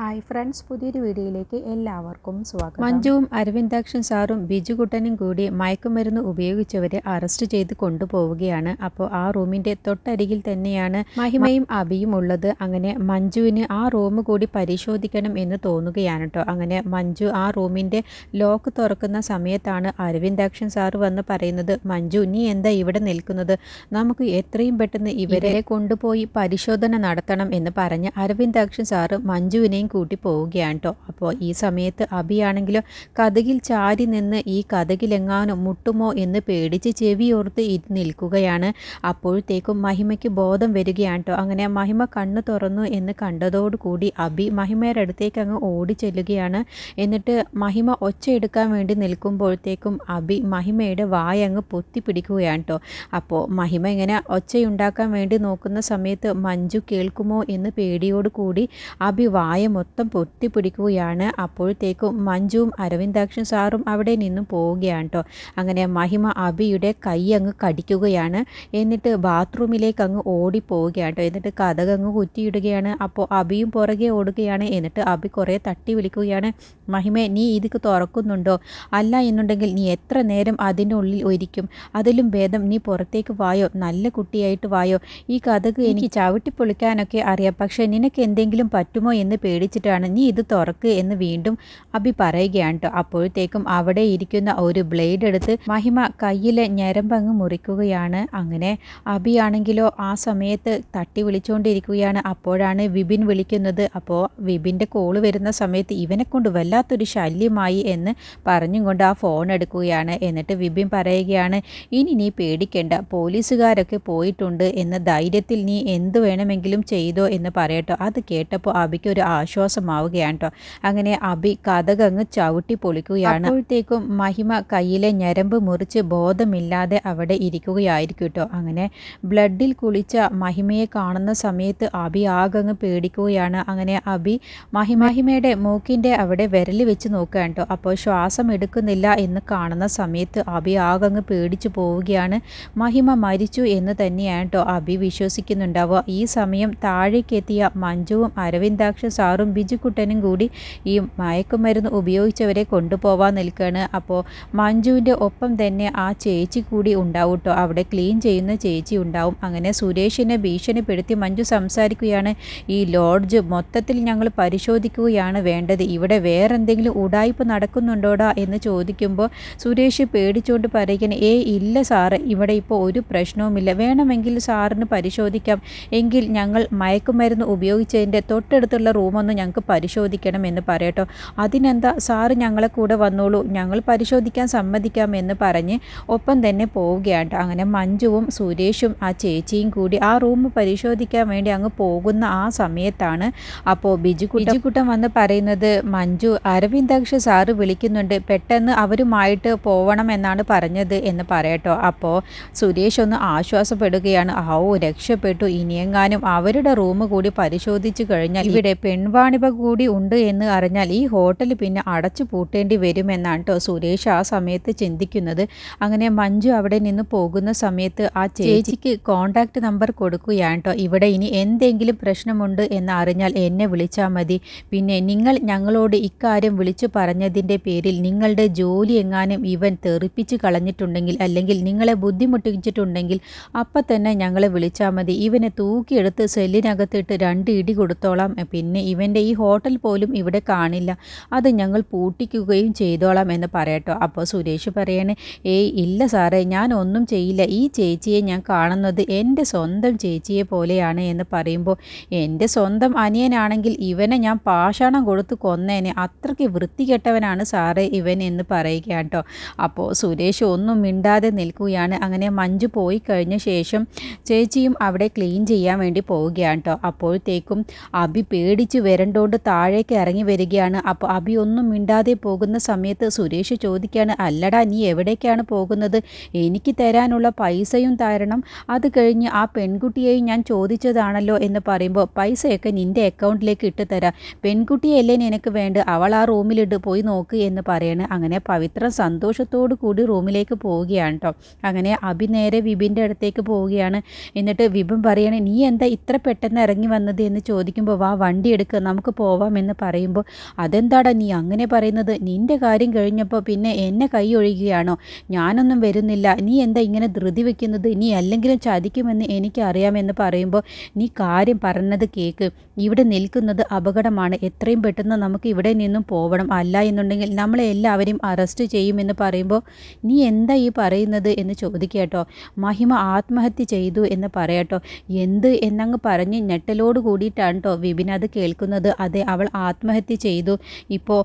Hi friends പുതിയൊരു വീഡിയോയിലേക്ക് എല്ലാവർക്കും സ്വാഗതം. മഞ്ജുവും അരവിന്ദാക്ഷൻ സാറും ബിജുകുട്ടനും കൂടി മയക്കുമരുന്ന് ഉപയോഗിച്ചവരെ അറസ്റ്റ് ചെയ്ത് കൊണ്ടുപോവുകയാണ്. അപ്പോൾ ആ റൂമിന്റെ തൊട്ടരികിൽ തന്നെയാണ് മഹിമയും അബിയും ഉള്ളത്. അങ്ങനെ മഞ്ജുവിന് ആ റൂം കൂടി പരിശോധിക്കണം എന്ന് തോന്നുകയാണ് കേട്ടോ അങ്ങനെ മഞ്ജു ആ റൂമിന്റെ ലോക്ക് തുറക്കുന്ന സമയത്താണ് അരവിന്ദാക്ഷൻ സാറ് വന്ന് പറയുന്നത് മഞ്ജു നീ എന്താ ഇവിടെ നിൽക്കുന്നത്? നമുക്ക് എത്രയും പെട്ടെന്ന് ഇവരെ കൊണ്ടുപോയി പരിശോധന നടത്തണം എന്ന് പറഞ്ഞ് അരവിന്ദാക്ഷൻ സാറ് മഞ്ജുവിനെയും കൂട്ടി പോവുകയാണ് കേട്ടോ അപ്പോൾ ഈ സമയത്ത് അബിയാണെങ്കിലും കഥകിൽ ചാരി നിന്ന് ഈ കഥകിലെങ്ങാനും മുട്ടുമോ എന്ന് പേടിച്ച് ചെവിയോർത്ത് നിൽക്കുകയാണ്. അപ്പോഴത്തേക്കും മഹിമയ്ക്ക് ബോധം വരികയാണ് കേട്ടോ അങ്ങനെ മഹിമ കണ്ണു തുറന്നു എന്ന് കണ്ടതോടുകൂടി അബി മഹിമയുടെ അടുത്തേക്ക് അങ്ങ് ഓടി ചെല്ലുകയാണ്. എന്നിട്ട് മഹിമ ഒച്ചയെടുക്കാൻ വേണ്ടി നിൽക്കുമ്പോഴത്തേക്കും അബി മഹിമയുടെ വായ അങ്ങ് പൊത്തി പിടിക്കുകയാണ് കേട്ടോ അപ്പോൾ മഹിമ ഇങ്ങനെ ഒച്ചയുണ്ടാക്കാൻ വേണ്ടി നോക്കുന്ന സമയത്ത് മഞ്ജു കേൾക്കുമോ എന്ന് പേടിയോടുകൂടി അബി വായ മൊത്തം പൊത്തിപ്പിടിക്കുകയാണ് അപ്പോഴത്തേക്കും മഞ്ജുവും അരവിന്ദാക്ഷൻ സാറും അവിടെ നിന്നും പോവുകയാണ് കേട്ടോ അങ്ങനെ മഹിമ അബിയുടെ കൈ അങ്ങ് കടിക്കുകയാണ്. എന്നിട്ട് ബാത്റൂമിലേക്ക് അങ്ങ് ഓടിപ്പോവുകയാണ് കേട്ടോ എന്നിട്ട് കഥകങ്ങ് കുറ്റിയിടുകയാണ്. അപ്പോൾ അബിയും പുറകെ ഓടുകയാണ്. എന്നിട്ട് അബി കുറേ തട്ടി വിളിക്കുകയാണ്. മഹിമേ നീ ഇതിക്ക് തുറക്കുന്നുണ്ടോ? അല്ല എന്നുണ്ടെങ്കിൽ നീ എത്ര നേരം അതിന്റെ ഉള്ളിൽ ഒരിക്കും അതിലും ഭേദം നീ പുറത്തേക്ക് വായോ? നല്ല കുട്ടിയായിട്ട് വായോ? ഈ കഥക് എനിക്ക് ചവിട്ടി പൊളിക്കാനൊക്കെ അറിയാം. പക്ഷേ നിനക്ക് എന്തെങ്കിലും പറ്റുമോ എന്ന് പേടിച്ചിട്ടാണ് നീ ഇത് തുറക്ക് എന്ന് വീണ്ടും അബി പറയുകയാണ് കേട്ടോ അപ്പോഴത്തേക്കും അവിടെ ഇരിക്കുന്ന ഒരു ബ്ലേഡ് എടുത്ത് മഹിമ കയ്യിലെ ഞരമ്പങ്ങ് മുറിക്കുകയാണ്. അങ്ങനെ അബിയാണെങ്കിലോ ആ സമയത്ത് തട്ടി വിളിച്ചുകൊണ്ടിരിക്കുകയാണ് അപ്പോഴാണ് വിപിൻ വിളിക്കുന്നത്. അപ്പോൾ വിപിന്റെ കോൾ വരുന്ന സമയത്ത് ഇവനെ കൊണ്ട് വല്ലാത്തൊരു ശല്യമായി എന്ന് പറഞ്ഞും കൊണ്ട് ആ ഫോൺ എടുക്കുകയാണ്. എന്നിട്ട് വിപിൻ പറയുകയാണ് ഇനി നീ പേടിക്കേണ്ട. പോലീസുകാരൊക്കെ പോയിട്ടുണ്ട്. എന്ന ധൈര്യത്തിൽ നീ എന്ത് വേണമെങ്കിലും ചെയ്തോ എന്ന് പറയട്ടോ. അത് കേട്ടപ്പോൾ അബിക്ക് ഒരു ആശ്വാസമാവുകയാണ് കേട്ടോ അങ്ങനെ അബി കഥകങ്ങ് ചവിട്ടി പൊളിക്കുകയാണ്. അപ്പോഴത്തേക്കും മഹിമ കയ്യിലെ ഞരമ്പ് മുറിച്ച് ബോധമില്ലാതെ അവിടെ ഇരിക്കുകയായിരിക്കും കേട്ടോ അങ്ങനെ ബ്ലഡിൽ കുളിച്ച മഹിമയെ കാണുന്ന സമയത്ത് അബി ആകങ്ങ് പേടിക്കുകയാണ്. അങ്ങനെ അബി മഹിമഹിമയുടെ മൂക്കിന്റെ അവിടെ വിരൽ വെച്ച് നോക്കുകയാണ് കേട്ടോ അപ്പോൾ ശ്വാസം എടുക്കുന്നില്ല എന്ന് കാണുന്ന സമയത്ത് അബി ആകങ്ങ് പേടിച്ചു പോവുകയാണ്. മഹിമ മരിച്ചു എന്ന് തന്നെയാണ് കേട്ടോ അബി വിശ്വസിക്കുന്നുണ്ടാവുക. ഈ സമയം താഴേക്കെത്തിയ മഞ്ജുവും അരവിന്ദാക്ഷ സാറും ബിജുക്കുട്ടനും കൂടി ഈ മയക്കുമരുന്ന് ഉപയോഗിച്ചവരെ കൊണ്ടുപോവാൻ നിൽക്കുകയാണ്. അപ്പോൾ മഞ്ജുവിന്റെ ഒപ്പം തന്നെ ആ ചേച്ചി കൂടി ഉണ്ടാവും കേട്ടോ അവിടെ ക്ലീൻ ചെയ്യുന്ന ചേച്ചി ഉണ്ടാവും. അങ്ങനെ സുരേഷിനെ ഭീഷണിപ്പെടുത്തി മഞ്ജു സംസാരിക്കുകയാണ്. ഈ ലോഡ്ജ് മൊത്തത്തിൽ ഞങ്ങൾ പരിശോധിക്കുകയാണ് വേണ്ടത്. ഇവിടെ വേറെ എന്തെങ്കിലും ഉടായ്പ നടക്കുന്നുണ്ടോടാ എന്ന് ചോദിക്കുമ്പോൾ സുരേഷ് പേടിച്ചുകൊണ്ട് പറയുകയാണ് ഏ ഇല്ല സാറ്. ഇവിടെ ഇപ്പോൾ ഒരു പ്രശ്നവുമില്ല. വേണമെങ്കിൽ സാറിന് പരിശോധിക്കാം. എങ്കിൽ ഞങ്ങൾ മയക്കുമരുന്ന് ഉപയോഗിച്ചതിന്റെ തൊട്ടടുത്തുള്ള റൂമൊന്ന് ഞങ്ങൾക്ക് പരിശോധിക്കണം എന്ന് പറയട്ടോ. അതിനെന്താ? സാറ് ഞങ്ങളെ കൂടെ വന്നോളൂ. ഞങ്ങൾ പരിശോധിക്കാൻ സമ്മതിക്കാം എന്ന് പറഞ്ഞ് ഒപ്പം തന്നെ പോവുകയാണ് അങ്ങനെ മഞ്ജുവും സുരേഷും ആ ചേച്ചിയും കൂടി ആ റൂം പരിശോധിക്കാൻ വേണ്ടി അങ്ങ് പോകുന്ന ആ സമയത്താണ് അപ്പോൾ ബിജു ബിജുക്കുട്ടൻ വന്ന് പറയുന്നത് മഞ്ജു അരവിന്ദാക്ഷ സാറ് വിളിക്കുന്നുണ്ട്. പെട്ടെന്ന് അവരുമായിട്ട് പോവണം എന്നാണ് പറഞ്ഞത് എന്ന് പറയട്ടോ. അപ്പോൾ സുരേഷ് ഒന്ന് ആശ്വാസപ്പെടുകയാണ്. ആ ഓ രക്ഷപ്പെട്ടു. ഇനിയെങ്ങാനും അവരുടെ റൂം കൂടി പരിശോധിച്ചു കഴിഞ്ഞാൽ ഇവിടെ പെൺവാണിഭ കൂടി ഉണ്ട് എന്ന് അറിഞ്ഞാൽ ഈ ഹോട്ടൽ പിന്നെ അടച്ചു പൂട്ടേണ്ടി വരുമെന്നാണ് കേട്ടോ സുരേഷ് ആ സമയത്ത് ചിന്തിക്കുന്നത്. അങ്ങനെ മഞ്ജു അവിടെ നിന്ന് പോകുന്ന സമയത്ത് ആ ചേച്ചിക്ക് കോണ്ടാക്ട് നമ്പർ കൊടുക്കുകയാണ് കേട്ടോ ഇവിടെ ഇനി എന്തെങ്കിലും പ്രശ്നമുണ്ട് എന്ന് അറിഞ്ഞാൽ എന്നെ വിളിച്ചാൽ മതി. പിന്നെ നിങ്ങൾ ഞങ്ങളോട് ഇക്കാര്യം വിളിച്ചു പറഞ്ഞതിന്റെ പേരിൽ നിങ്ങളുടെ ജോലി എങ്ങാനും ഇവൻ തെറിപ്പിച്ച് കളഞ്ഞിട്ടുണ്ടെങ്കിൽ അല്ലെങ്കിൽ നിങ്ങളെ ബുദ്ധിമുട്ടിച്ചിട്ടുണ്ടെങ്കിൽ അപ്പം തന്നെ ഞങ്ങളെ വിളിച്ചാൽ മതി. ഇവനെ തൂക്കിയെടുത്ത് സെല്ലിനകത്തിട്ട് രണ്ട് ഇടി കൊടുത്തോളാം. പിന്നെ ഇവന്റെ ഈ ഹോട്ടൽ പോലും ഇവിടെ കാണില്ല. അത് ഞങ്ങൾ പൂട്ടിക്കുകയും ചെയ്തോളാം എന്ന് പറയട്ടോ. അപ്പോൾ സുരേഷ് പറയണേ ഏയ് ഇല്ല സാറേ ഞാൻ ഒന്നും ചെയ്യില്ല. ഈ ചേച്ചിയെ ഞാൻ കാണുന്നത് എന്റെ സ്വന്തം ചേച്ചിയെ പോലെയാണ് എന്ന് പറയുമ്പോൾ എന്റെ സ്വന്തം അനിയനാണെങ്കിൽ ഇവനെ ഞാൻ പാഷാണം കൊടുത്ത് കൊന്നേനെ. അത്രയ്ക്ക് വൃത്തികെട്ടവനാണ് സാറേ ഇവൻ എന്ന് പറയുക കേട്ടോ അപ്പോൾ സുരേഷ് ഒന്നും മിണ്ടാതെ നിൽക്കുകയാണ്. അങ്ങനെ മഞ്ജു പോയി കഴിഞ്ഞ ശേഷം ചേച്ചിയും അവിടെ ക്ലീൻ ചെയ്യാൻ വേണ്ടി പോവുകയാണ് കേട്ടോ അപ്പോഴത്തേക്കും അഭി പേടിച്ച് വരണ്ടോണ്ട് താഴേക്ക് ഇറങ്ങി വരികയാണ്. അപ്പോൾ അബി ഒന്നും മിണ്ടാതെ പോകുന്ന സമയത്ത് സുരേഷ് ചോദിക്കുകയാണ് അല്ലടാ നീ എവിടേക്കാണ് പോകുന്നത്? എനിക്ക് തരാനുള്ള പൈസയും തരണം. അത് കഴിഞ്ഞ് ആ പെൺകുട്ടിയെയും ഞാൻ ചോദിച്ചതാണല്ലോ എന്ന് പറയുമ്പോൾ പൈസയൊക്കെ നിന്റെ അക്കൗണ്ടിലേക്ക് ഇട്ട് തരാം. പെൺകുട്ടിയല്ലേ നിനക്ക് വേണ്ട? അവൾ ആ റൂമിലിട്ട് പോയി നോക്ക് എന്ന് പറയണ്. അങ്ങനെ പവിത്ര സന്തോഷത്തോടു കൂടി റൂമിലേക്ക് പോവുകയാണ് കേട്ടോ അങ്ങനെ അബി നേരെ വിപിന്റെ അടുത്തേക്ക് പോവുകയാണ്. എന്നിട്ട് വിപിൻ പറയണേ നീ എന്താ ഇത്ര പെട്ടെന്ന് ഇറങ്ങി വന്നത്? എന്ന് ചോദിക്കുമ്പോൾ വാ വണ്ടി എടുക്കുക നമുക്ക് പോവാമെന്ന് പറയുമ്പോൾ അതെന്താടാ നീ അങ്ങനെ പറയുന്നത്? നിന്റെ കാര്യം കഴിഞ്ഞപ്പോൾ പിന്നെ എന്നെ കൈ ഒഴിയുകയാണോ ഞാനൊന്നും വരുന്നില്ല. നീ എന്താ ഇങ്ങനെ ധൃതി വെക്കുന്നത്? നീ അല്ലെങ്കിലും ചതിക്കുമെന്ന് എനിക്കറിയാമെന്ന് പറയുമ്പോൾ നീ കാര്യം പറഞ്ഞത് കേക്ക്. ഇവിടെ നിൽക്കുന്നത് അപകടമാണ്. എത്രയും പെട്ടെന്ന് നമുക്ക് ഇവിടെ നിന്നും പോവണം. അല്ല എന്നുണ്ടെങ്കിൽ നമ്മളെ എല്ലാവരെയും അറസ്റ്റ് ചെയ്യുമെന്ന് പറയുമ്പോൾ നീ എന്താ ഈ പറയുന്നത്? എന്ന് ചോദിക്കട്ടോ മഹിമ ആത്മഹത്യ ചെയ്തു എന്ന് പറയട്ടോ എന്ത്? എന്നങ്ങ് പറഞ്ഞ് ഞെട്ടലോട് കൂടിയിട്ടാണ് കേട്ടോ വിപിൻ അത് കേൾക്കുന്നത്. അതെ അവൾ ആത്മഹത്യ ചെയ്തു. ഇപ്പോൾ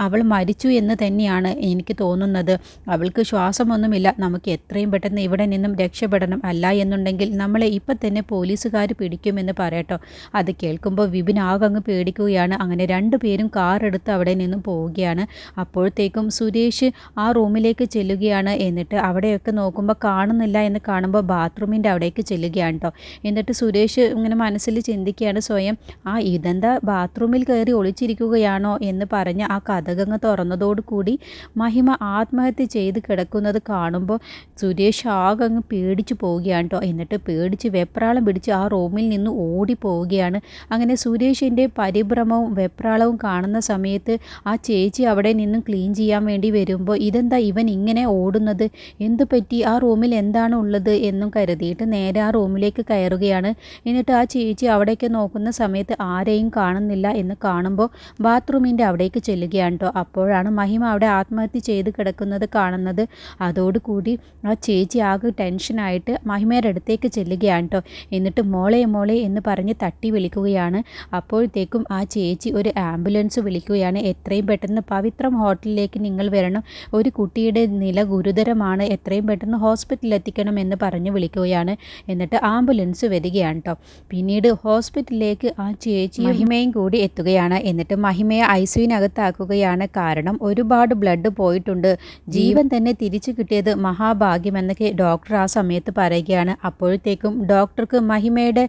അവൾ മരിച്ചു എന്ന് തന്നെയാണ് എനിക്ക് തോന്നുന്നത്. അവൾക്ക് ശ്വാസമൊന്നുമില്ല. നമുക്ക് എത്രയും പെട്ടെന്ന് ഇവിടെ നിന്നും രക്ഷപ്പെടണം അല്ല എന്നുണ്ടെങ്കിൽ നമ്മളെ ഇപ്പം തന്നെ പോലീസുകാർ പിടിക്കുമെന്ന് പറയട്ടോ. അത് കേൾക്കുമ്പോൾ വിപിൻ ആകെ അങ്ങ് പേടിക്കുകയാണ്. അങ്ങനെ രണ്ടുപേരും കാർ എടുത്ത് അവിടെ നിന്നും പോവുകയാണ്. അപ്പോഴത്തേക്കും സുരേഷ് ആ റൂമിലേക്ക് ചെല്ലുകയാണ്. എന്നിട്ട് അവിടെയൊക്കെ നോക്കുമ്പോൾ കാണുന്നില്ല എന്ന് കാണുമ്പോൾ ബാത്റൂമിന്റെ അവിടേക്ക് ചെല്ലുകയാണ് കേട്ടോ എന്നിട്ട് സുരേഷ് ഇങ്ങനെ മനസ്സിൽ ചിന്തിക്കുകയാണ് സ്വയം ആ ഇതെന്താ ബാത്റൂമിൽ കയറി ഒളിച്ചിരിക്കുകയാണോ എന്ന് പറഞ്ഞ് ആ കഥകങ്ങ് തുറന്നതോടുകൂടി മഹിമ ആത്മഹത്യ ചെയ്ത് കിടക്കുന്നത് കാണുമ്പോൾ സുരേഷ് ആകെ അങ്ങ് പേടിച്ചു പോവുകയാണ് കേട്ടോ എന്നിട്ട് പേടിച്ച് വെപ്രാളം പിടിച്ച് ആ റൂമിൽ നിന്ന് ഓടി പോവുകയാണ്. അങ്ങനെ സുരേഷിന്റെ പരിഭ്രമവും വെപ്രാളവും കാണുന്ന സമയത്ത് ആ ചേച്ചി അവിടെ നിന്നും ക്ലീൻ ചെയ്യാൻ വേണ്ടി വരുമ്പോൾ ഇതെന്താ ഇവൻ ഇങ്ങനെ ഓടുന്നത്? എന്തു പറ്റി? ആ റൂമിൽ എന്താണ് ഉള്ളത് എന്നും കരുതിയിട്ട് നേരെ ആ റൂമിലേക്ക് കയറുകയാണ്. എന്നിട്ട് ആ ചേച്ചി അവിടേക്ക് നോക്കുന്ന സമയത്ത് ആരെയും കാണുന്നില്ല എന്ന് കാണുമ്പോൾ ബാത്റൂമിന്റെ അവിടേക്ക് ചെല്ലുകയാണ് കേട്ടോ അപ്പോഴാണ് മഹിമ അവിടെ ആത്മഹത്യ ചെയ്ത് കിടക്കുന്നത് കാണുന്നത്. അതോടുകൂടി ആ ചേച്ചി ആകെ ടെൻഷനായിട്ട് മഹിമയുടെ അടുത്തേക്ക് ചെല്ലുകയാണ് കേട്ടോ എന്നിട്ട് മോളെ മോളെ എന്ന് പറഞ്ഞ് തട്ടി വിളിക്കുകയാണ്. അപ്പോഴത്തേക്കും ആ ചേച്ചി ഒരു ആംബുലൻസ് വിളിക്കുകയാണ്. എത്രയും പെട്ടെന്ന് പവിത്രം ഹോട്ടലിലേക്ക് നിങ്ങൾ വരണം. ഒരു കുട്ടിയുടെ നില ഗുരുതരമാണ്. എത്രയും പെട്ടെന്ന് ഹോസ്പിറ്റലിൽ എത്തിക്കണം എന്ന് പറഞ്ഞ് വിളിക്കുകയാണ്. എന്നിട്ട് ആംബുലൻസ് വരികയാണ് കേട്ടോ പിന്നീട് ഹോസ്പിറ്റലിലേക്ക് ആ ചേച്ചി മഹിമയും കൂടി എത്തുകയാണ്. എന്നിട്ട് മഹിമയെ ഐ സിയുവിനകത്താക്കുകയാണ് കാരണം ഒരുപാട് ബ്ലഡ് പോയിട്ടുണ്ട്. ജീവൻ തന്നെ തിരിച്ചു കിട്ടിയത് മഹാഭാഗ്യമെന്നൊക്കെ ഡോക്ടർ ആ സമയത്ത് പറയുകയാണ്. അപ്പോഴത്തേക്കും ഡോക്ടർക്ക് മഹിമയുടെ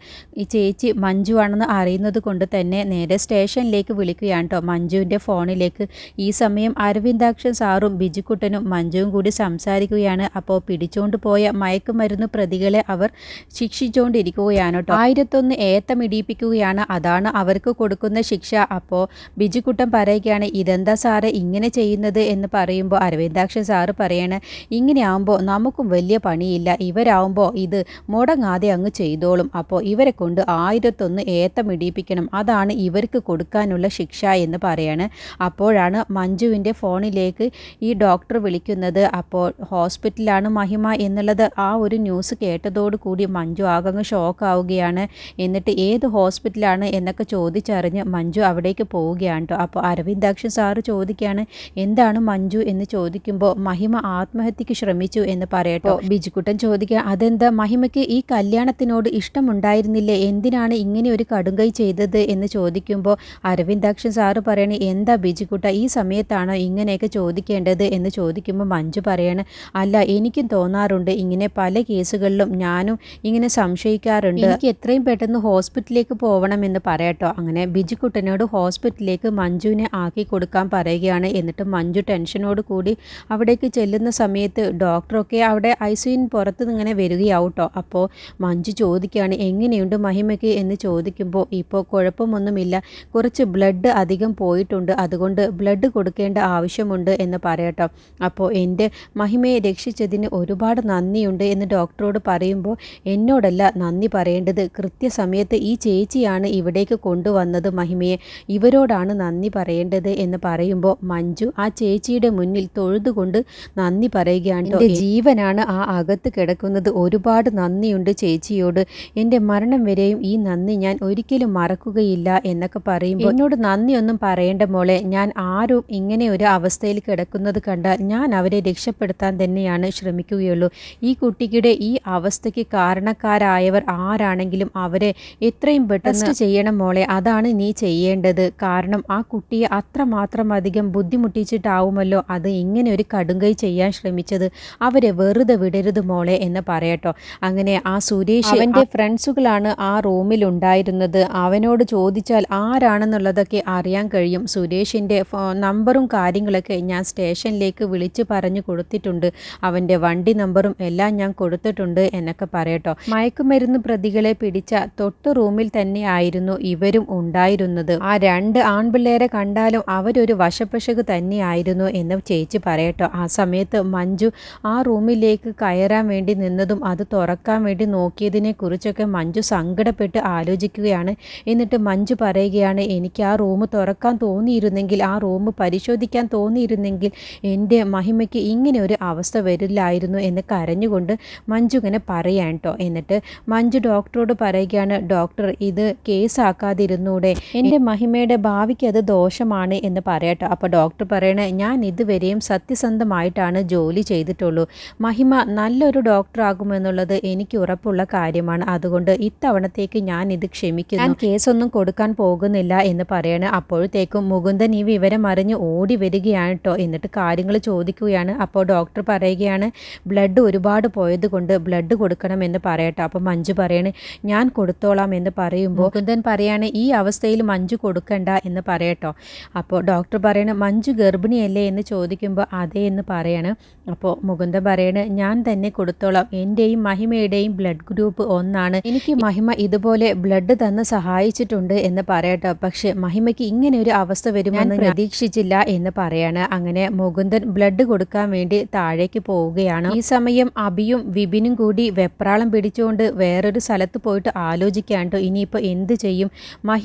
ചേച്ചി മഞ്ജു ആണെന്ന് അറിയുന്നത് കൊണ്ട് തന്നെ നേരെ സ്റ്റേഷനിലേക്ക് വിളിക്കുകയാണ് കേട്ടോ മഞ്ജുവിന്റെ ഫോണിലേക്ക് ഈ സമയം അരവിന്ദാക്ഷൻ സാറും ബിജുക്കുട്ടനും മഞ്ജുവും കൂടി സംസാരിക്കുകയാണ്. അപ്പോൾ പിടിച്ചുകൊണ്ട് പോയ മയക്കുമരുന്ന് പ്രതികളെ അവർ ശിക്ഷിച്ചുകൊണ്ടിരിക്കുകയാണ് കേട്ടോ ആയിരത്തൊന്ന് ഏത്തം ഇടിയിപ്പിക്കുകയാണ്. അതാണ് അവർക്ക് കൊടുക്കുന്ന ശിക്ഷ. അപ്പോൾ ബിജുക്കുട്ടൻ പറയുകയാണ് ഇതെന്താ സാറ് ഇങ്ങനെ ചെയ്യുന്നത്? എന്ന് പറയുമ്പോൾ അരവിന്ദാക്ഷൻ സാറ് പറയാണ് ഇങ്ങനെ ആവുമ്പോൾ നമുക്കും വലിയ പണിയില്ല. ഇവരാകുമ്പോൾ ഇത് മുടങ്ങാതെ അങ്ങ് ചെയ്തോളും. അപ്പോൾ ഇവരെ കൊണ്ട് ആയിരത്തൊന്ന് ഏത്തം ഇടിയിപ്പിക്കണം. അതാണ് ഇവർക്ക് കൊടുക്കാനുള്ള ശിക്ഷ എന്ന് പറയാണ്. അപ്പോഴാണ് മഞ്ജുവിന്റെ ഫോണിലേക്ക് ഈ ഡോക്ടർ വിളിക്കുന്നത്. അപ്പോൾ ഹോസ്പിറ്റലാണ് മഹിമ എന്നുള്ളത്. ആ ഒരു ന്യൂസ് കേട്ടതോടുകൂടി മഞ്ജു ആകങ്ങ് ഷോക്കാവുകയാണ്. എന്നിട്ട് ഏത് ഹോസ്പിറ്റലാണ് എന്നൊക്കെ ചോദിച്ചറിഞ്ഞ് മഞ്ജു അവിടേക്ക് പോവുകയാണ് കേട്ടോ അപ്പോൾ അരവിന്ദാക്ഷൻ സാറ് ചോദിക്കുകയാണ് എന്താണ് മഞ്ജു എന്ന് ചോദിക്കുമ്പോൾ മഹിമ ആത്മഹത്യക്ക് ശ്രമിച്ചു എന്ന് പറയട്ടോ ബിജുക്കുട്ടൻ ചോദിക്കുക അതെന്താ മഹിമയ്ക്ക് ഈ കല്യാണത്തിനോട് ഇഷ്ടമുണ്ടായിരുന്നില്ലേ? എന്തിനാണ് ഇങ്ങനെ ഒരു കടുങ്കൈ ചെയ്തത്? എന്ന് ചോദിക്കുമ്പോൾ അരവിന്ദാക്ഷൻ സാറ് പറയണേ എന്താ ബിജുക്കുട്ട ഈ സമയത്താണോ ഇങ്ങനെയൊക്കെ ചോദിക്കേണ്ടത്? എന്ന് ചോദിക്കുമ്പോൾ മഞ്ജു പറയാണ് അല്ല എനിക്കും തോന്നാറുണ്ട്. ഇങ്ങനെ പല കേസുകളിലും ഞാനും ഇങ്ങനെ സംശയിക്കാറുണ്ട്. എനിക്ക് എത്രയും പെട്ടെന്ന് ഹോസ്പിറ്റലിലേക്ക് പോകണമെന്ന് പറയട്ടോ അങ്ങനെ ബിജുക്കുട്ടനോട് ഹോസ്പിറ്റലിലേക്ക് മഞ്ജുവിനെ ആക്കി കൊടുക്കാൻ പറയുകയാണ്. എന്നിട്ട് മഞ്ജു ടെൻഷനോട് കൂടി അവിടേക്ക് ചെല്ലുന്ന സമയത്ത് ഡോക്ടറൊക്കെ അവിടെ ഐ സിയുന് പുറത്ത് ഇങ്ങനെ വരികയാവട്ടോ അപ്പോൾ മഞ്ജു ചോദിക്കുകയാണ് എങ്ങനെയുണ്ട് മഹിമയ്ക്ക്? എന്ന് ചോദിക്കുമ്പോൾ ഇപ്പോൾ കുഴപ്പമൊന്നുമില്ല. കുറച്ച് ബ്ലഡ് അധികം പോയിട്ടുണ്ട്. അതുകൊണ്ട് ബ്ലഡ് കൊടുക്കേണ്ട ആവശ്യമുണ്ട് എന്ന് പറയട്ടോ അപ്പോൾ എന്റെ മഹിമയെ രക്ഷിച്ചതിന് ഒരുപാട് നന്ദിയുണ്ട് എന്ന് ഡോക്ടറോട് പറയുമ്പോൾ എന്നോടല്ല നന്ദി പറയേണ്ടത്. കൃത്യസമയത്ത് ഈ ചേച്ചിയാണ് ഇവിടേക്ക് കൊണ്ടുവന്നത്. മഹിമയെ. ഇവരോടാണ് നന്ദി പറയേണ്ടത് എന്ന് പറയുമ്പോൾ മഞ്ജു ആ ചേച്ചിയുടെ മുന്നിൽ തൊഴുതുകൊണ്ട് നന്ദി പറയുകയാണ് എന്റെ ജീവനാണ് ആ അകത്ത് കിടക്കുന്നത്. ഒരുപാട് നന്ദിയുണ്ട് ചേച്ചിയോട്. എന്റെ മരണം വരെയും ഈ നന്ദി ഞാൻ ഒരിക്കലും മറക്കുകയില്ല എന്നൊക്കെ പറയുമ്പോൾ എന്നോട് നന്ദിയൊന്നും പറയേണ്ട മോളെ. ഞാൻ ആരും ഇങ്ങനെ ഒരു അവസ്ഥയിൽ കിടക്കുന്നത് കണ്ടാൽ ഞാൻ അവരെ രക്ഷപ്പെടുത്താൻ തന്നെയാണ് ശ്രമിക്കുകയുള്ളൂ. ഈ കുട്ടിയുടെ ഈ അവസ്ഥയ്ക്ക് കാരണക്കാരായവർ ആരാണെങ്കിലും അവരെ എത്രയും പെട്ടെന്ന് ചെയ്യണം മോളെ. അതാണ് നീ ചെയ്യേണ്ടത്? കാരണം ആ കുട്ടിയെ അത്രമാത്രം അധികം ബുദ്ധിമുട്ടിച്ചിട്ടാവുമല്ലോ അത് ഇങ്ങനെ ഒരു കടുങ്കൈ ചെയ്യാൻ ശ്രമിച്ചത്. അവരെ വെറുതെ വിടരുത് മോളെ എന്ന് പറയട്ടോ. അങ്ങനെ ആ സുരേഷ് അവന്റെ ഫ്രണ്ട്സുകളാണ് ആ റൂമിൽ ഉണ്ടായിരുന്നത്. അവനോട് ചോദിച്ചാൽ ആരാണെന്നുള്ളതൊക്കെ അറിയാൻ കഴിയും. സുരേഷിന്റെ നമ്പറും കാര്യങ്ങളൊക്കെ ഞാൻ സ്റ്റേഷനിലേക്ക് വിളിച്ച് പറഞ്ഞു കൊടുത്തിട്ടുണ്ട്. അവന്റെ വണ്ടി നമ്പറും എല്ലാം ഞാൻ കൊടുത്തിട്ടുണ്ട് എന്നൊക്കെ പറയട്ടോ. മയക്കുമരുന്ന് പ്രതികളെ പിടിച്ച തൊട്ട് റൂമിൽ തന്നെയായിരുന്നു ഇവരും ഉണ്ടായിരുന്നത്. ആ രണ്ട് ആൺപിള്ളേരെ കണ്ടാലും അവരൊരു വശപ്പശക് തന്നെയായിരുന്നു എന്ന് ചേച്ചി പറയട്ടോ. ആ സമയത്ത് മഞ്ജു ആ റൂമിലേക്ക് കയറാൻ വേണ്ടി നിന്നതും അത് തുറക്കാൻ വേണ്ടി നോക്കിയതിനെ കുറിച്ചൊക്കെ മഞ്ജു സങ്കടപ്പെട്ട് ആലോചിക്കുകയാണ്. എന്നിട്ട് മഞ്ജു പറയുകയാണ് എനിക്ക് ആ റൂം തുറക്കാൻ തോന്നിയിരുന്നെങ്കിൽ ആ റൂം പരിശോധിക്കാൻ തോന്നിയിരുന്നെങ്കിൽ എന്റെ മഹിമയ്ക്ക് ഇങ്ങനെ ഒരു അവസ്ഥ വരില്ലായിരുന്നു എന്ന് കരഞ്ഞുകൊണ്ട് മഞ്ജു ഇങ്ങനെ പറയാൻ കേട്ടോ എന്നിട്ട് മഞ്ജു ഡോക്ടറോട് പറയുകയാണ് ഡോക്ടർ ഇത് കേസാക്കാതിരുന്നൂടെ എന്റെ മഹിമയുടെ ഭാവിക്ക് അത് ദോഷമാണ് എന്ന് പറയട്ടോ. അപ്പോൾ ഡോക്ടർ പറയണേ ഞാൻ ഇതുവരെയും സത്യസന്ധമായിട്ടാണ് ജോലി ചെയ്തിട്ടുള്ളൂ. മഹിമ നല്ലൊരു ഡോക്ടർ ആകുമെന്നുള്ളത് എനിക്ക് ഉറപ്പുള്ള കാര്യമാണ്. അതുകൊണ്ട് ഇത്തവണത്തേക്ക് ഞാൻ ഇത് ക്ഷമിക്കുന്നു. ഞാൻ കേസൊന്നും കൊടുക്കാൻ പോകുന്നില്ല എന്ന് പറയണേ. അപ്പോഴത്തേക്കും മുകുന്ദൻ ഈ വിവരം അറിഞ്ഞ് ഓടി വരികയാണ് കേട്ടോ എന്നിട്ട് കാര്യങ്ങൾ ചോദിക്കുകയാണ്. അപ്പോൾ ഡോക്ടർ പറയുകയാണ് ബ്ലഡ് ഒരുപാട് പോയത് കൊണ്ട് ബ്ലഡ് കൊടുക്കണമെന്ന് പറയട്ടെ. അപ്പോൾ മഞ്ജു പറയണേ ഞാൻ കൊടുത്തോളാം എന്ന് പറയുമ്പോൾ മുകുന്ദൻ പറയാണ് ഈ അവസ്ഥയിൽ മഞ്ജു കൊടുക്കണ്ട എന്ന് പറയട്ടോ. അപ്പോൾ ഡോക്ടർ പറയണ മഞ്ജു ഗർഭിണിയല്ലേ? എന്ന് ചോദിക്കുമ്പോൾ അതെ എന്ന് പറയാണ്. അപ്പോൾ മുകുന്ദൻ പറയണ ഞാൻ തന്നെ കൊടുത്തോളാം. എന്റെയും മഹിമയുടെയും ബ്ലഡ് ഗ്രൂപ്പ് ഒന്നാണ്. എനിക്ക് മഹിമ ഇതുപോലെ ബ്ലഡ് തന്ന് സഹായിച്ചിട്ടുണ്ട് എന്ന് പറയട്ടോ. പക്ഷെ മഹിമയ്ക്ക് ഇങ്ങനെ ഒരു അവസ്ഥ വരുമെന്ന് പ്രതീക്ഷിച്ചില്ല എന്ന് പറയാണ്. അങ്ങനെ മുകുന്ദൻ ബ്ലഡ് കൊടുക്കാൻ വേണ്ടി താഴേക്ക് പോവുകയാണ്. ഈ സമയം അബിയും വിപിനും കൂടി വെപ്രാളം പിടിച്ചുകൊണ്ട് വേറൊരു സ്ഥലത്ത് പോയിട്ട് ആലോചിക്കാണ്ടോ ഇനിയിപ്പോൾ എന്ത് ചെയ്യും?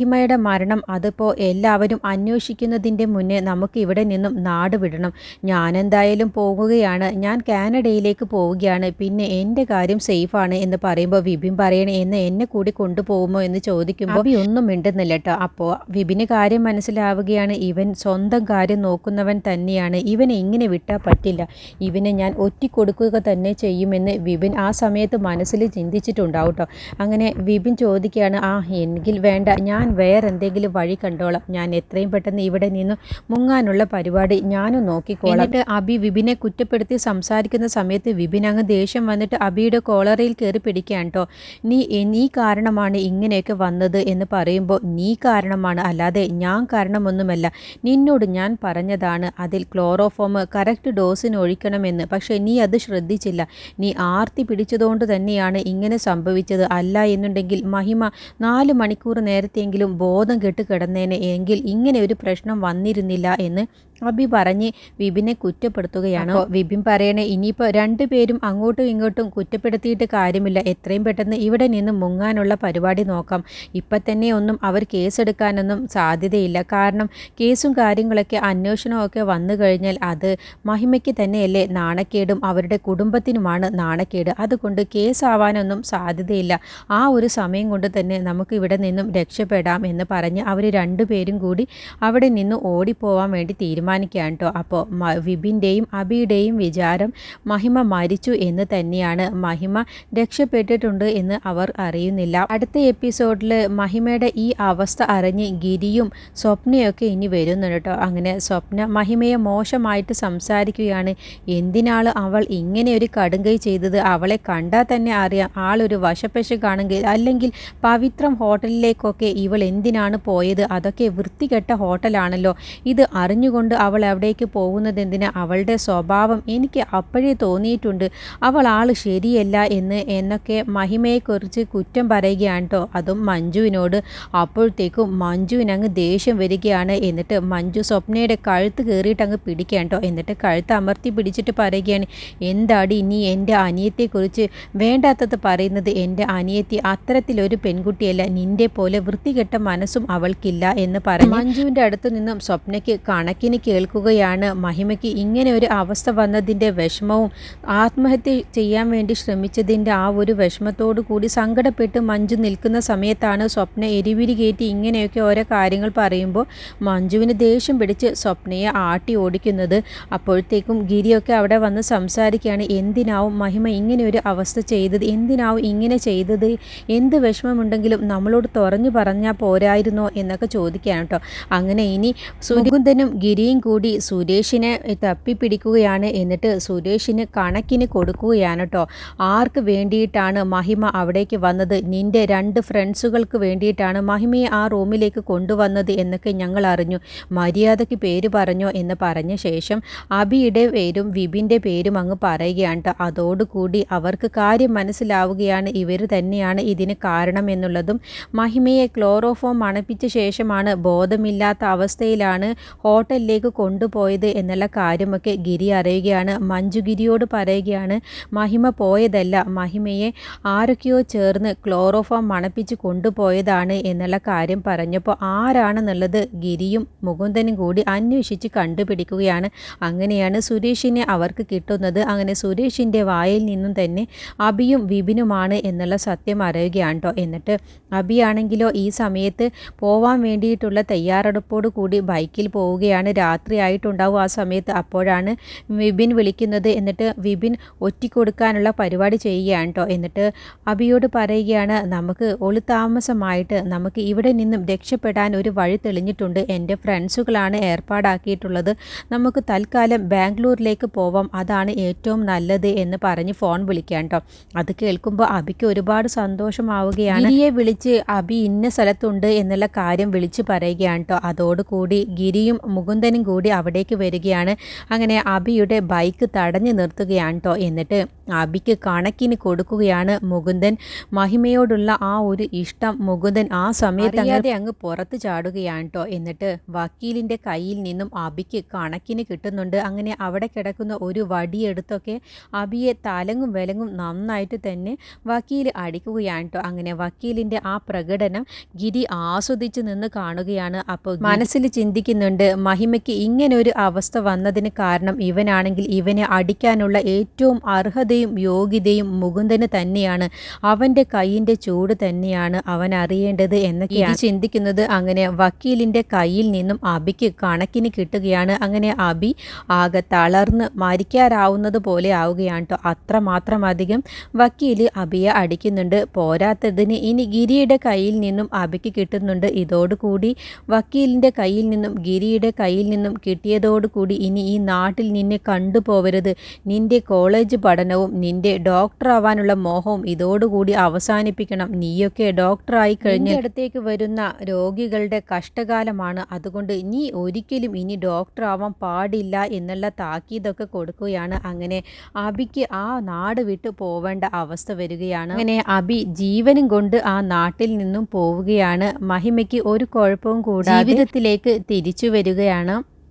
മഹിമയുടെ മരണം അതിപ്പോൾ എല്ലാവരും അന്വേഷിക്കുന്നതിന്റെ മുന്നേ നമുക്ക് ഇവിടെ നിന്നും നാട് വിടണം. ഞാനെന്തായാലും പോകുകയാണ്. ഞാൻ കാനഡയിലേക്ക് പോവുകയാണ്. പിന്നെ എന്റെ കാര്യം സേഫാണ് എന്ന് പറയുമ്പോൾ വിപിൻ പറയണേ എന്ന് എന്നെ കൂടി കൊണ്ടുപോകുമോ എന്ന് ചോദിക്കുമ്പോൾ അബി ഒന്നും മിണ്ടുന്നില്ല കേട്ടോ. അപ്പോൾ വിപിന് കാര്യം മനസ്സിലാവുകയാണ്. ഇവൻ സ്വന്തം കാര്യം നോക്കുന്നവൻ തന്നെയാണ്. ഇവനെ ഇങ്ങനെ വിട്ടാൽ പറ്റില്ല. ഇവനെ ഞാൻ ഒറ്റിക്കൊടുക്കുക തന്നെ ചെയ്യുമെന്ന് വിപിൻ ആ സമയത്ത് മനസ്സിൽ ചിന്തിച്ചിട്ടുണ്ടാവും കേട്ടോ. അങ്ങനെ വിപിൻ ചോദിക്കുകയാണ് ആ എങ്കിൽ വേണ്ട. ഞാൻ വേറെ എന്തെങ്കിലും വഴി കണ്ടോളാം. ഞാൻ എത്രയും പെട്ടെന്ന് ഇവിടെ നിന്ന് മുങ്ങാനുള്ള പരിപാടി ഞാനും നോക്കിക്കോളാം. എന്നിട്ട് അബി വിപിനെ കുറ്റപ്പെടുത്തി സംസാരിക്കുന്ന സമയത്ത് വിപിൻ അങ്ങ് ദേഷ്യം വന്നിട്ട് അബിയുടെ കോളറയിൽ കയറി പിടിക്കുകയാണ് കേട്ടോ നീ നീ കാരണമാണ് ഇങ്ങനെയൊക്കെ വന്നത് എന്ന് പറയുമ്പോൾ നീ കാരണമാണ്. അല്ലാതെ ഞാൻ കാരണമൊന്നുമല്ല. നിന്നോട് ഞാൻ പറഞ്ഞതാണ്. അതിൽ ക്ലോറോഫോം കറക്റ്റ് ഡോസിന് ഒഴിക്കണമെന്ന്. പക്ഷേ നീ അത് ശ്രദ്ധിച്ചില്ല. നീ ആർത്തി പിടിച്ചതുകൊണ്ട് തന്നെയാണ് ഇങ്ങനെ സംഭവിച്ചത്. അല്ല എന്നുണ്ടെങ്കിൽ മഹിമ നാല് മണിക്കൂർ നേരത്തെങ്കിലും ബോധം കെട്ട് കിടന്നേനെ എങ്കിൽ ഇങ്ങനെ ഒരു പ്രശ്നം വന്നിരുന്നില്ല എന്ന് അബി പറഞ്ഞ് വിപിനെ കുറ്റപ്പെടുത്തുകയാണ്. വിപിൻ പറയണേ ഇനിയിപ്പോൾ രണ്ടുപേരും അങ്ങോട്ടും ഇങ്ങോട്ടും കുറ്റപ്പെടുത്തിയിട്ട് കാര്യമില്ല. എത്രയും പെട്ടെന്ന് ഇവിടെ നിന്ന് മുങ്ങാനുള്ള പരിപാടി നോക്കാം. ഇപ്പം തന്നെ ഒന്നും അവർ കേസെടുക്കാനൊന്നും സാധ്യതയില്ല. കാരണം കേസും കാര്യങ്ങളൊക്കെ അന്വേഷണമൊക്കെ വന്നു കഴിഞ്ഞാൽ അത് മഹിമയ്ക്ക് തന്നെയല്ലേ നാണക്കേടും. അവരുടെ കുടുംബത്തിനുമാണ് നാണക്കേട്. അതുകൊണ്ട് കേസാവാനൊന്നും സാധ്യതയില്ല. ആ ഒരു സമയം കൊണ്ട് തന്നെ നമുക്ക് ഇവിടെ നിന്നും രക്ഷപ്പെടാം എന്ന് പറഞ്ഞ് അവർ രണ്ടുപേരും കൂടി അവിടെ നിന്ന് ഓടിപ്പോവാൻ വേണ്ടി തീരുമാനിക്കുകയാണ് കേട്ടോ. അപ്പോൾ വിപിന്റെയും അബിയുടെയും വിചാരം മഹിമ മരിച്ചു എന്ന് തന്നെയാണ്. മഹിമ രക്ഷപ്പെട്ടിട്ടുണ്ട് എന്ന് അവർ അറിയുന്നില്ല. അടുത്ത എപ്പിസോഡിൽ മഹിമയുടെ ഈ അവസ്ഥ അറിഞ്ഞ് ഗിരിയും സ്വപ്നയൊക്കെ ഇനി വരുന്നുണ്ട് കേട്ടോ. അങ്ങനെ സ്വപ്ന മഹിമയെ മോശമായിട്ട് സംസാരിക്കുകയാണ്. എന്തിനാണ് അവൾ ഇങ്ങനെ ഒരു കടുങ്കൈ ചെയ്തത്? അവളെ കണ്ടാൽ തന്നെ അറിയാം. ആളൊരു വശപ്പശ കാണുകയിൽ അല്ലെങ്കിൽ പവിത്രം ഹോട്ടലിലേക്കൊക്കെ ഇവൾ എന്തിനാണ് പോയത്? അതൊക്കെ വൃത്തികെട്ട ഹോട്ടലാണല്ലോ. ഇത് അറിഞ്ഞുകൊണ്ട് അവൾ അവിടേക്ക് പോകുന്നതെന്തിന് അവളുടെ സ്വഭാവം എനിക്ക് അപ്പോഴേ തോന്നിയിട്ടുണ്ട്. അവൾ ആൾ ശരിയല്ല എന്ന് എന്നൊക്കെ മഹിമയെക്കുറിച്ച് കുറ്റം പറയുകയാണ് കേട്ടോ അതും മഞ്ജുവിനോട്. അപ്പോഴത്തേക്കും മഞ്ജുവിനങ്ങ് ദേഷ്യം വരികയാണ്. എന്നിട്ട് മഞ്ജു സ്വപ്നയുടെ കഴുത്ത് കയറിയിട്ട് അങ്ങ് പിടിക്കുകയാണ് കേട്ടോ എന്നിട്ട് കഴുത്ത് അമർത്തി പിടിച്ചിട്ട് പറയുകയാണ് എന്താടി നീ എന്റെ അനിയത്തെക്കുറിച്ച് വേണ്ടാത്തത് പറയുന്നത്? എന്റെ അനിയത്തി അത്തരത്തിലൊരു പെൺകുട്ടിയല്ല. നിന്റെ പോലെ വൃത്തികെട്ട മനസ്സും അവൾക്കില്ല എന്ന് പറഞ്ഞു മഞ്ജുവിന്റെ അടുത്ത് നിന്നും സ്വപ്നയ്ക്ക് കണക്കിന് കേൾക്കുകയാണ്. മഹിമയ്ക്ക് ഇങ്ങനെ ഒരു അവസ്ഥ വന്നതിന്റെ വിഷമവും ആത്മഹത്യ ചെയ്യാൻ വേണ്ടി ശ്രമിച്ചതിന്റെ ആ ഒരു വിഷമത്തോടു കൂടി സങ്കടപ്പെട്ട് മഞ്ജു നിൽക്കുന്ന സമയത്താണ് സ്വപ്ന എരിവിരി കയറ്റി ഇങ്ങനെയൊക്കെ ഓരോ കാര്യങ്ങൾ പറയുമ്പോൾ മഞ്ജുവിന് ദേഷ്യം പിടിച്ച് സ്വപ്നയെ ആട്ടി ഓടിക്കുന്നത്. അപ്പോഴത്തേക്കും ഗിരിയൊക്കെ അവിടെ വന്ന് സംസാരിക്കുകയാണ്. എന്തിനാവും മഹിമ ഇങ്ങനെ ഒരു അവസ്ഥ ചെയ്തത്? എന്തിനാവും ഇങ്ങനെ ചെയ്തത്? എന്ത് വിഷമമുണ്ടെങ്കിലും നമ്മളോട് തുറഞ്ഞു പറഞ്ഞാൽ പോരായിരുന്നോ എന്നൊക്കെ ചോദിക്കുകയാണ് കേട്ടോ. അങ്ങനെ ഇനി സുനികുന്ദനും ഗിരിയും മഹിമയും കൂടി സുരേഷിനെ തപ്പിപ്പിടിക്കുകയാണ് എന്നിട്ട് സുരേഷിന് കണക്കിന് കൊടുക്കുകയാണ് കേട്ടോ. ആർക്ക് വേണ്ടിയിട്ടാണ് മഹിമ അവിടേക്ക് വന്നത്? നിന്റെ രണ്ട് ഫ്രണ്ട്സുകൾക്ക് വേണ്ടിയിട്ടാണ് മഹിമയെ ആ റൂമിലേക്ക് കൊണ്ടുവന്നത് എന്നൊക്കെ ഞങ്ങൾ അറിഞ്ഞു. മര്യാദയ്ക്ക് പേര് പറഞ്ഞോ എന്ന് പറഞ്ഞ ശേഷം അബിയുടെ പേരും വിപിന്റെ പേരും അങ്ങ് പറയുകയാണ് കേട്ടോ. അതോടുകൂടി അവർക്ക് കാര്യം മനസ്സിലാവുകയാണ്. ഇവർ തന്നെയാണ് ഇതിന് കാരണം എന്നുള്ളതും മഹിമയെ ക്ലോറോഫോം മണപ്പിച്ച ശേഷമാണ് ബോധമില്ലാത്ത അവസ്ഥയിലാണ് ഹോട്ടലിലേക്ക് കൊണ്ടുപോയത് എന്നുള്ള കാര്യമൊക്കെ ഗിരി അറിയുകയാണ്. മഞ്ജുഗിരിയോട് പറയുകയാണ് മഹിമ പോയതല്ല മഹിമയെ ആരൊക്കെയോ ചേർന്ന് ക്ലോറോഫോം മണപ്പിച്ച് കൊണ്ടുപോയതാണ് എന്നുള്ള കാര്യം പറഞ്ഞപ്പോൾ ആരാണെന്നുള്ളത് ഗിരിയും മുകുന്ദനും കൂടി അന്വേഷിച്ച് കണ്ടുപിടിക്കുകയാണ്. അങ്ങനെയാണ് സുരേഷിനെ അവർക്ക് കിട്ടുന്നത്. അങ്ങനെ സുരേഷിന്റെ വായിൽ നിന്നും തന്നെ അബിയും വിപിനുമാണ് എന്നുള്ള സത്യം അറിയുകയാണ് കേട്ടോ എന്നിട്ട് അബിയാണെങ്കിലോ ഈ സമയത്ത് പോവാൻ വേണ്ടിയിട്ടുള്ള തയ്യാറെടുപ്പോട് കൂടി ബൈക്കിൽ പോവുകയാണ് രാത്രി ആയിട്ടുണ്ടാവും ആ സമയത്ത്. അപ്പോഴാണ് വിപിൻ വിളിക്കുന്നത്. എന്നിട്ട് വിപിൻ ഒറ്റിക്കൊടുക്കാനുള്ള പരിപാടി ചെയ്യുകയാണ് കേട്ടോ എന്നിട്ട് അബിയോട് പറയുകയാണ് നമുക്ക് ഒളിത്താമസമായിട്ട് നമുക്ക് ഇവിടെ നിന്നും രക്ഷപ്പെടാൻ ഒരു വഴി തെളിഞ്ഞിട്ടുണ്ട്. എന്റെ ഫ്രണ്ട്സുകളാണ് ഏർപ്പാടാക്കിയിട്ടുള്ളത്. നമുക്ക് തൽക്കാലം ബാംഗ്ലൂരിലേക്ക് പോവാം. അതാണ് ഏറ്റവും നല്ലത് എന്ന് പറഞ്ഞ് ഫോൺ വിളിക്കാം കേട്ടോ അത് കേൾക്കുമ്പോൾ അബിക്ക് ഒരുപാട് സന്തോഷമാവുകയാണ്. ഗിരിയെ വിളിച്ച് അബി ഇന്ന സ്ഥലത്തുണ്ട് എന്നുള്ള കാര്യം വിളിച്ച് പറയുകയാണ് കേട്ടോ അതോടുകൂടി ഗിരിയും മുകുന്ദനും കൂടി അവിടേക്ക് വരികയാണ്. അങ്ങനെ അബിയുടെ ബൈക്ക് തടഞ്ഞു നിർത്തുകയാണ് കേട്ടോ എന്നിട്ട് അബിക്ക് കണക്കിന് കൊടുക്കുകയാണ് മുകുന്ദൻ. മഹിമയോടുള്ള ആ ഒരു ഇഷ്ടം മുകുന്ദൻ ആ സമയത്ത് അങ്ങനെ അങ്ങ് പുറത്ത് ചാടുകയാണ് കേട്ടോ എന്നിട്ട് വക്കീലിന്റെ കയ്യിൽ നിന്നും അബിക്ക് കണക്കിന് കിട്ടുന്നുണ്ട്. അങ്ങനെ അവിടെ കിടക്കുന്ന ഒരു വടിയെടുത്തൊക്കെ അബിയെ തലങ്ങും വിലങ്ങും നന്നായിട്ട് തന്നെ വക്കീൽ അടിക്കുകയാണ് കേട്ടോ അങ്ങനെ വക്കീലിന്റെ ആ പ്രകടനം ഗിരി ആസ്വദിച്ച് നിന്ന് കാണുകയാണ്. അപ്പോൾ മനസ്സിൽ ചിന്തിക്കുന്നുണ്ട്. മഹിമയ്ക്ക് ഇങ്ങനെ ഒരു അവസ്ഥ വന്നതിന് കാരണം ഇവനാണെങ്കിൽ ഇവനെ അടിക്കാനുള്ള ഏറ്റവും അർഹതയും യോഗ്യതയും മുകുന്ദന് തന്നെയാണ്. അവന്റെ കൈയിന്റെ ചൂട് തന്നെയാണ് അവൻ അറിയേണ്ടത് എന്നൊക്കെയാണ് ചിന്തിക്കുന്നത് അങ്ങനെ വക്കീലിന്റെ കയ്യിൽ നിന്നും അബിക്ക് കണക്കിന് കിട്ടുകയാണ്. അങ്ങനെ അബി ആകെ തളർന്ന് മരിക്കാറാവുന്നത് പോലെ ആവുകയാണ് കേട്ടോ അത്രമാത്രം അധികം വക്കീൽ അബിയെ അടിക്കുന്നുണ്ട്. പോരാത്തതിന് ഇനി ഗിരിയുടെ കയ്യിൽ നിന്നും അബിക്ക് കിട്ടുന്നുണ്ട്. ഇതോടുകൂടി വക്കീലിന്റെ കയ്യിൽ നിന്നും ഗിരിയുടെ കയ്യിൽ നിന്നും കിട്ടിയതോടുകൂടി ഇനി ഈ നാട്ടിൽ നിന്നെ കണ്ടുപോവരുത്. നിന്റെ കോളേജ് പഠനവും നിന്റെ ഡോക്ടർ ആവാനുള്ള മോഹവും ഇതോടുകൂടി അവസാനിപ്പിക്കണം. നീയൊക്കെ ഡോക്ടറായി കഴിഞ്ഞ അടുത്തേക്ക് വരുന്ന രോഗികളുടെ കഷ്ടകാലമാണ്. അതുകൊണ്ട് നീ ഒരിക്കലും ഇനി ഡോക്ടർ ആവാൻ പാടില്ല എന്നുള്ള താക്കീതൊക്കെ കൊടുക്കുകയാണ്. അങ്ങനെ അബിക്ക് ആ നാട് വിട്ട് പോവേണ്ട അവസ്ഥ വരികയാണ്. അങ്ങനെ അബി ജീവനും കൊണ്ട് ആ നാട്ടിൽ നിന്നും പോവുകയാണ്. മഹിമയ്ക്ക് ഒരു കുഴപ്പവും കൂടാതെ ജീവിതത്തിലേക്ക് തിരിച്ചു വരികയാണ്.